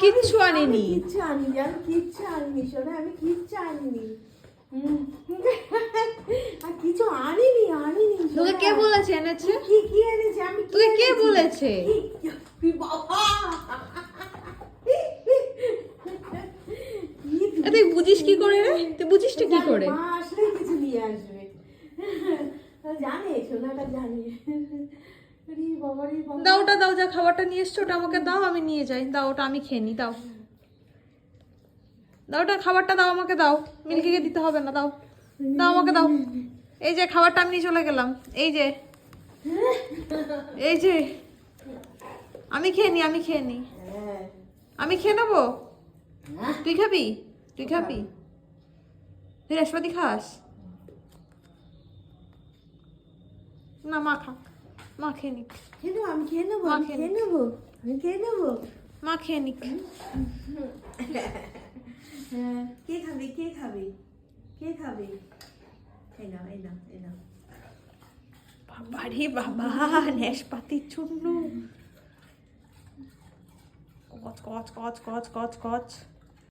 কিচ্ছু আনিনি। কিচ্ছু আনিনি আমি কিচ্ছু আনিনি শোনা আমি কিচ্ছু আনিনি। হুম। আর কিছু আনিনি আনিনি তোকে কে বলেছে এনেছে? কি কি এনেছে? আমি কি তোকে কে বলেছে? কি- কি কি তুই বুঝিস কি করে রে? তুই বুঝিসটা কি জানি, করে? মা আসলে কিছু নিয়ে আসবে। জানে সোনাটা জানে। দাও ওটা, দাও যা খাবারটা নিয়ে এসছো, ওটা আমাকে দাও, আমি নিয়ে যাই। দাও, ওটা আমি খেয়ে নিই দাও। দাও ওটা, খাবারটা দাও, আমাকে দাও। মিল্কিকে দিতে হবে না, দাও। দাও আমাকে, দাও। এই যে, খাবারটা আমি নিয়ে চলে গেলাম। এই যে। এই যে। আমি খেয়ে নি, আমি খেয়ে নি। আমি খেয়ে নেব। তুই খাবি? তুই খাবি? তুই নাশপাতি খাস? না, মা খা মা খেয়ে নিক। খেয়ে আমি খেয়ে নেব আমি খেয়ে নেব আমি খেয়ে নেব। মা খেয়ে নিক। কে খাবে কে খাবে কে খাবে? এই নাও এই নাও এই নাও। বাবা রে বাবা নাশপাতির চূর্ণ কচ কচ কচ কচ কচ কচ।